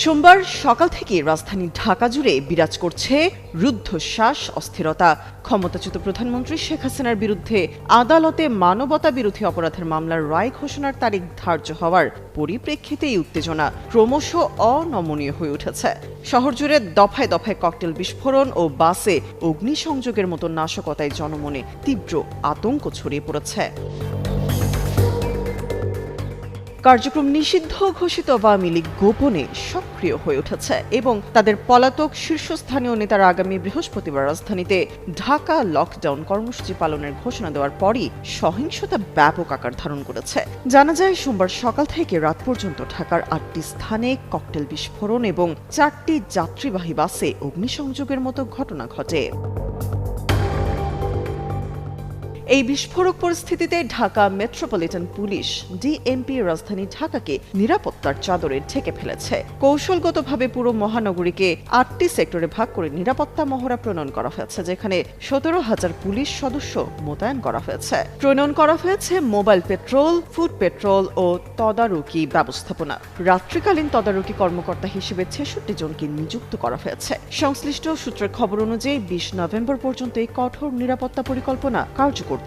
সোমবার সকাল থেকে রাজধানী ঢাকা জুড়ে বিরাজ করছে রুদ্ধশ্বাস অস্থিরতা। ক্ষমতাচ্যুত প্রধানমন্ত্রী শেখ হাসিনার বিরুদ্ধে আদালতে মানবতা বিরোধী অপরাধের মামলার রায় ঘোষণার তারিখ ধার্য হওয়ার পরিপ্রেক্ষিতে এই উত্তেজনা ক্রমশ অনমনীয় হয়ে উঠেছে। শহর জুড়ে দফায় দফায় ককটেল বিস্ফোরণ ও বাসে অগ্নিসংযোগের মতো নাশকতায় জনমনে তীব্র আতঙ্ক ছড়িয়ে পড়েছে। কার্যক্রম নিষিদ্ধ ঘোষিত আওয়ামী লীগ গোপনে সক্রিয় হয়ে উঠেছে এবং তাদের পলাতক শীর্ষস্থানীয় নেতারা আগামী বৃহস্পতিবার রাজধানীতে ঢাকা লকডাউন কর্মসূচি পালনের ঘোষণা দেওয়ার পরই সহিংসতা ব্যাপক আকার ধারণ করেছে। জানা যায়, সোমবার সকাল থেকে রাত পর্যন্ত ঢাকার আটটি স্থানে ককটেল বিস্ফোরণ এবং চারটি যাত্রীবাহী বাসে অগ্নিসংযোগের মতো ঘটনা ঘটে। এই বিস্ফোরক পরিস্থিতিতে ঢাকা মেট্রোপলিটন পুলিশ ডিএমপি রাজধানী ঢাকাকে নিরাপত্তার চাদরে ঢেকে ফেলেছে। কৌশলগতভাবে পুরো মহানগরীকে আটটি সেক্টরে ভাগ করে নিরাপত্তা মহড়া প্রণয়ন করা হয়েছে, যেখানে সতেরো হাজার পুলিশ সদস্য মোতায়েন করা হয়েছে। প্রণয়ন করা হয়েছে মোবাইল পেট্রোল, ফুড পেট্রোল ও তদারকি ব্যবস্থাপনা। রাত্রিকালীন তদারকি কর্মকর্তা হিসেবে ছেষট্টি জনকে নিযুক্ত করা হয়েছে। সংশ্লিষ্ট সূত্রের খবর অনুযায়ী বিশ নভেম্বর পর্যন্ত এই কঠোর নিরাপত্তা পরিকল্পনা কার্যকর